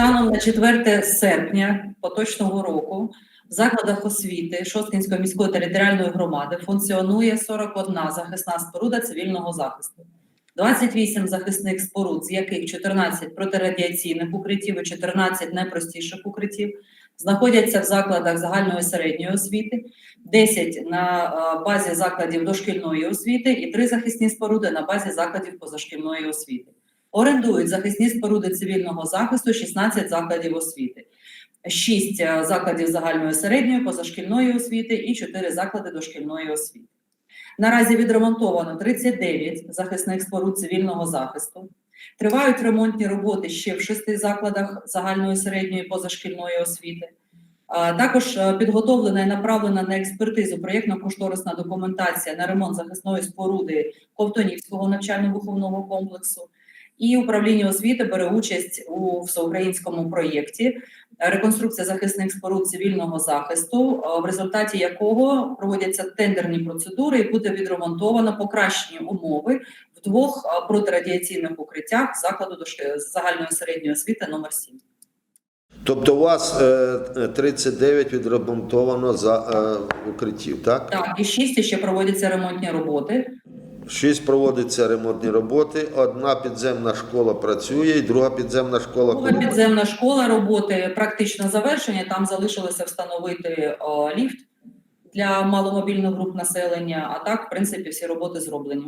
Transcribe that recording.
Станом на 4 серпня поточного року в закладах освіти Шосткінської міської територіальної громади функціонує 41 захисна споруда цивільного захисту. 28 захисних споруд, з яких 14 протирадіаційних укриттів і 14 найпростіших укриттів, знаходяться в закладах загальної середньої освіти, 10 на е, базі закладів дошкільної освіти і 3 захисні споруди на базі закладів позашкільної освіти. Орендують захисні споруди цивільного захисту 16 закладів освіти, 6 закладів загальної середньої позашкільної освіти і 4 заклади дошкільної освіти. Наразі відремонтовано 39 захисних споруд цивільного захисту. Тривають ремонтні роботи ще в шести закладах загальної середньої позашкільної освіти. Також е, підготовлена і направлена на експертизу проєктно-кошторисна документація на ремонт захисної споруди Ковтонівського навчально-виховного комплексу. І управління освіти бере участь у всеукраїнському проєкті реконструкція захисних споруд цивільного захисту, е, в результаті якого проводяться тендерні процедури і буде відремонтовано покращені умови в двох е, протирадіаційних укриттях закладу загальної середньої освіти номер 7. Тобто у вас е, е, 39 відремонтовано за укриттів, так? Так, і 6 ще проводяться ремонтні роботи. Шість проводяться ремонтні роботи. Одна підземна школа працює, і друга підземна школа Друга підземна школа роботи практично завершення. Там залишилося встановити о, ліфт для маломобільних груп населення. А так, в принципі, всі роботи зроблені.